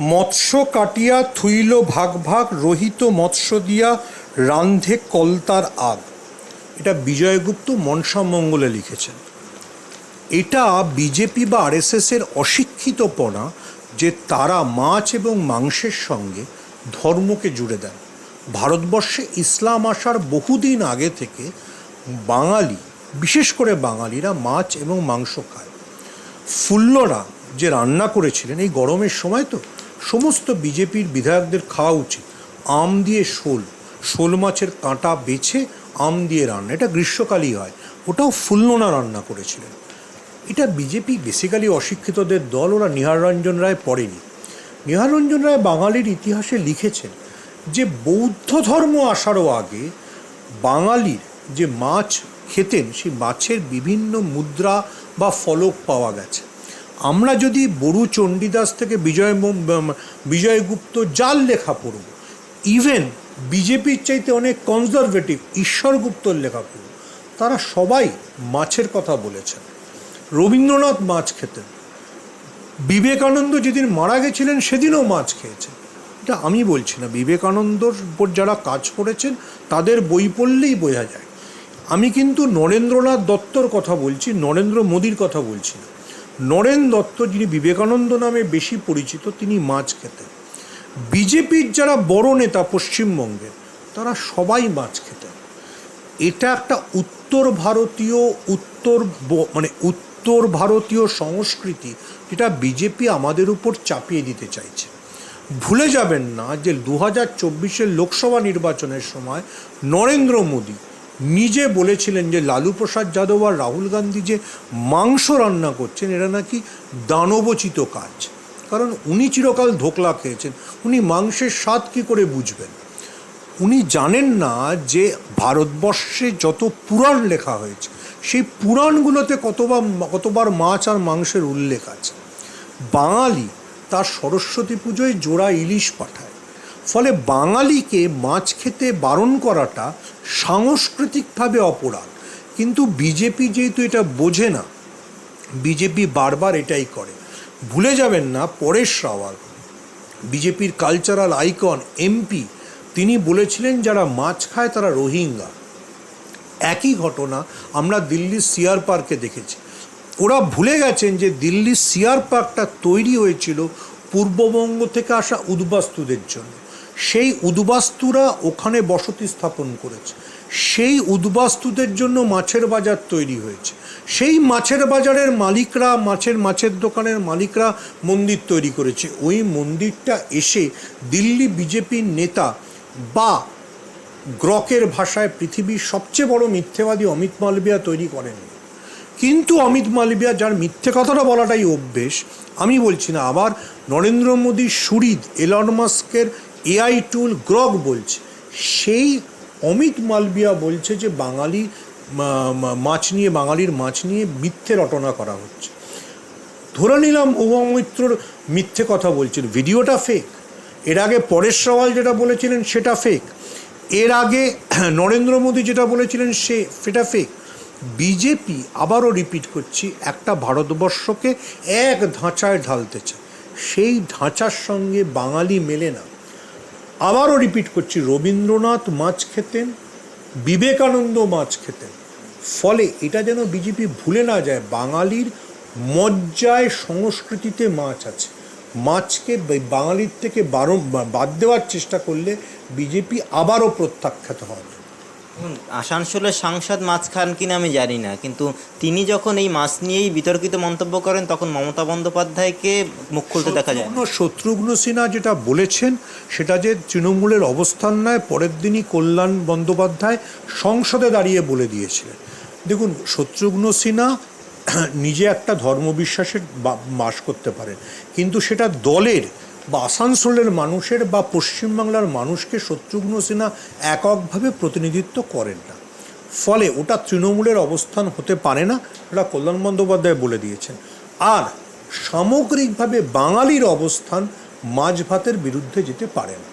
মৎস্য কাটিয়া থুইল ভাগ ভাগ রহিত মৎস্য দিয়া রান্ধে কলতার আগ। এটা বিজয়গুপ্ত মনসা মঙ্গলে লিখেছেন। এটা বিজেপি বা আরএসএসের অশিক্ষিতপনা যে তারা মাছ এবং মাংসের সঙ্গে ধর্মকে জুড়ে দেন। ভারতবর্ষে ইসলাম আসার বহুদিন আগে থেকে বাঙালি, বিশেষ করে বাঙালিরা মাছ এবং মাংস খায়। ফুল্লরা যে রান্না করেছিলেন, এই গরমের সময় তো সমস্ত বিজেপির বিধায়কদের খাওয়া উচিত। আম দিয়ে শোল শোল মাছের কাঁটা বেছে আম দিয়ে রান্না। এটা গ্রীষ্মকালই হয়। ওটাও ফুল্লনা রান্না করেছিলেন। এটা বিজেপি বেসিক্যালি অশিক্ষিতদের দল, ওরা নিহাররঞ্জন রায় পড়েনি। নিহাররঞ্জন রায় বাঙালির ইতিহাসে লিখেছেন যে বৌদ্ধ ধর্ম আসারও আগে বাঙালির যে মাছ খেতেন, সেই মাছের বিভিন্ন মুদ্রা বা ফলক পাওয়া গেছে। আমরা যদি বড়ু চণ্ডীদাস থেকে বিজয় বিজয়গুপ্ত জাল লেখা পড়ব ইভেন বিজেপির চাইতে অনেক কনজারভেটিভ ঈশ্বরগুপ্তর লেখা পড়ব, তারা সবাই মাছের কথা বলেছেন। রবীন্দ্রনাথ মাছ খেতেন, বিবেকানন্দ যেদিন মারা গেছিলেন সেদিনও মাছ খেয়েছেন। এটা আমি বলছি না, বিবেকানন্দর উপর যারা কাজ করেছেন, তাদের বই পড়লেই বোঝা যায়। আমি কিন্তু নরেন্দ্রনাথ দত্তর কথা বলছি, নরেন্দ্র মোদীর কথা বলছি না। নরেন দত্ত, যিনি বিবেকানন্দ নামে বেশি পরিচিত, তিনি মাছ খেতেন। বিজেপির যারা বড় নেতা পশ্চিমবঙ্গের তারা সবাই মাছ খেতেন। এটা একটা উত্তর ভারতীয়, উত্তর মানে উত্তর ভারতীয় সংস্কৃতি, যেটা বিজেপি আমাদের উপর চাপিয়ে দিতে চাইছে। ভুলে যাবেন না যে দু হাজার চব্বিশের লোকসভা নির্বাচনের সময় নরেন্দ্র মোদী নিজে বলেছিলেন যে লালু প্রসাদ যাদব আর রাহুল গান্ধী যে মাংস রান্না করছেন, এরা নাকি দানবচিত কাজ। কারণ উনি চিরকাল ধোকলা খেয়েছেন, উনি মাংসের স্বাদ কী করে বুঝবেন? উনি জানেন না যে ভারতবর্ষে যত পুরাণ লেখা হয়েছে, সেই পুরাণগুলোতে কতবার কতবার মাছ আর মাংসের উল্লেখ আছে। বাঙালি তার সরস্বতী পুজোয় জোড়া ইলিশ পাঠায়। ফলে বাঙালিকে মাছ খেতে বারণ করাটা সাংস্কৃতিকভাবে অপরাধ। কিন্তু বিজেপি যেহেতু এটা বোঝে না, বিজেপি বারবার এটাই করে। ভুলে যাবেন না পরেশ রাওয়াল, বিজেপির কালচারাল আইকন এমপি তিনি বলেছিলেন যারা মাছ খায় তারা রোহিঙ্গা। একই ঘটনা আমরা দিল্লির সিয়ার পার্কে দেখেছি। ওরা ভুলে গেছেন যে দিল্লির সিয়ার পার্কটা তৈরি হয়েছিল পূর্ববঙ্গ থেকে আসা উদ্বাস্তুদের জন্য। সেই উদ্বাস্তুরা ওখানে বসতি স্থাপন করেছে। সেই উদ্বাস্তুদের জন্য মাছের বাজার তৈরি হয়েছে। সেই মাছের বাজারের মালিকরা, মাছের মাছের দোকানের মালিকরা মন্দির তৈরি করেছে। ওই মন্দিরটা এসে দিল্লি বিজেপির নেতা বা গ্রকের ভাষায় পৃথিবীর সবচেয়ে বড় মিথ্যেবাদী অমিত মালবিয়া তৈরি করেন। কিন্তু অমিত মালবিয়া যার মিথ্যে কথাটা বলাটাই অভ্যেস, আমি বলছি না। আবার নরেন্দ্র মোদীর সুরিদ এলন মাস্কের এআই টুল গ্রগ বলছে। সেই অমিত মালবিয়া বলছে যে বাঙালি মাছ নিয়ে, বাঙালির মাছ নিয়ে মিথ্যে রটনা করা হচ্ছে। ধরে নিলাম মৈত্রর মিথ্যে কথা বলছেন ভিডিওটা ফেক এর আগে পরেশ রাওয়াল যেটা বলেছিলেন সেটা ফেক এর আগে নরেন্দ্র মোদী যেটা বলেছিলেন সে, সেটা ফেক বিজেপি আবারও রিপিট করছি, একটা ভারতবর্ষকে এক ধাঁচায় ঢালতে চায়। সেই ধাঁচার সঙ্গে বাঙালি মেলে না। আবারও রিপিট করছি, রবীন্দ্রনাথ মাছ খেতেন, বিবেকানন্দ মাছ খেতেন। ফলে এটা যেন বিজেপি ভুলে না যায়, বাঙালির মজ্জায় সংস্কৃতিতে মাছ আছে। মাছকে বাঙালির থেকে বারো বাদ দেওয়ার চেষ্টা করলে বিজেপি আবারও প্রত্যাখ্যাত হবে আসানসোলের সাংসদ মাছ খান কিনা আমি জানি না, কিন্তু তিনি যখন এই মাছ নিয়েই বিতর্কিত মন্তব্য করেন, তখন মমতা বন্দ্যোপাধ্যায়কে মুখ খুলতে দেখা যায়। শত্রুঘ্ন সিনহা যেটা বলেছেন, সেটা যে তৃণমূলের অবস্থান নয়, পরের দিনই কল্যাণ বন্দ্যোপাধ্যায় সংসদে দাঁড়িয়ে বলে দিয়েছিলেন দেখুন, শত্রুঘ্ন সিনহা নিজে একটা ধর্মবিশ্বাসের বাস করতে পারেন, কিন্তু সেটা দলের বা আসানসোলের মানুষের বা পশ্চিমবাংলার মানুষকে শত্রুঘ্ন সিনহা এককভাবে প্রতিনিধিত্ব করেন না। ফলে ওটা তৃণমূলের অবস্থান হতে পারে না ওটা কল্যাণ বন্দ্যোপাধ্যায় বলে দিয়েছেন। আর সামগ্রিকভাবে বাঙালির অবস্থান মাছ ভাতের বিরুদ্ধে যেতে পারে না।